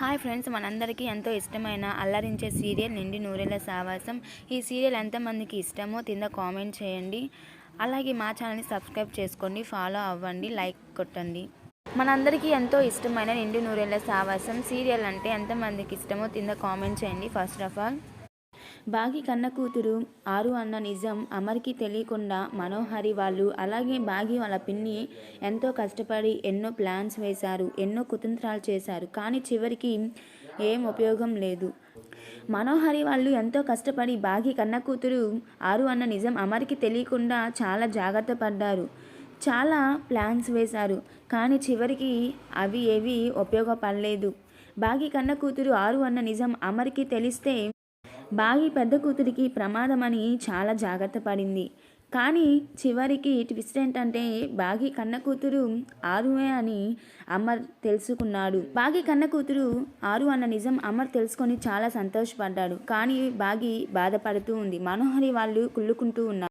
Hi friends మనందరికీ ఎంతో ఇష్టమైన అల్లరించే సీరియల్ నిండి నూరేళ్ళ సావాసం. ఈ సీరియల్ ఎంతమందికి ఇష్టమో కింద కామెంట్ చేయండి. అలాగే మా ఛానల్ని సబ్స్క్రైబ్ చేసుకోండి ఫాలో అవ్వండి లైక్ కొట్టండి. మనందరికీ ఎంతో ఇష్టమైన నిండు నూరేళ్ళ సావాసం సీరియల్ అంటే ఎంతమందికి ఇష్టమో కింద కామెంట్ చేయండి. ఫస్ట్ ఆఫ్ ఆల్ బాగి కన్న కూతురు ఆరు అన్న నిజం అమర్కి తెలియకుండా మనోహరి వాళ్ళు అలాగే బాగి వాళ్ళ పిన్ని ఎంతో కష్టపడి ఎన్నో ప్లాన్స్ వేశారు ఎన్నో కుతంత్రాలు చేశారు కానీ చివరికి ఏం ఉపయోగం లేదు. మనోహరి వాళ్ళు ఎంతో కష్టపడి బాగి కన్న కూతురు ఆరు అన్న నిజం అమర్కి తెలియకుండా చాలా జాగ్రత్త పడ్డారు. చాలా ప్లాన్స్ వేశారు కానీ చివరికి అవి ఏవి ఉపయోగపడలేదు. బాగి కన్న కూతురు ఆరు అన్న నిజం అమర్కి తెలిస్తే బాగి పెద్ద కూతురికి ప్రమాదమని చాలా జాగ్రత్త పడింది. కానీ చివరికి ట్విస్ట్ ఏంటంటే బాగి కన్న కూతురు ఆరువే అని అమర్ తెలుసుకున్నాడు. బాగి కన్న కూతురు ఆరు అన్న నిజం అమర్ తెలుసుకొని చాలా సంతోషపడ్డాడు. కానీ బాగి బాధపడుతూ ఉంది. మనోహరి వాళ్ళు కుళ్ళుకుంటూ ఉన్నారు.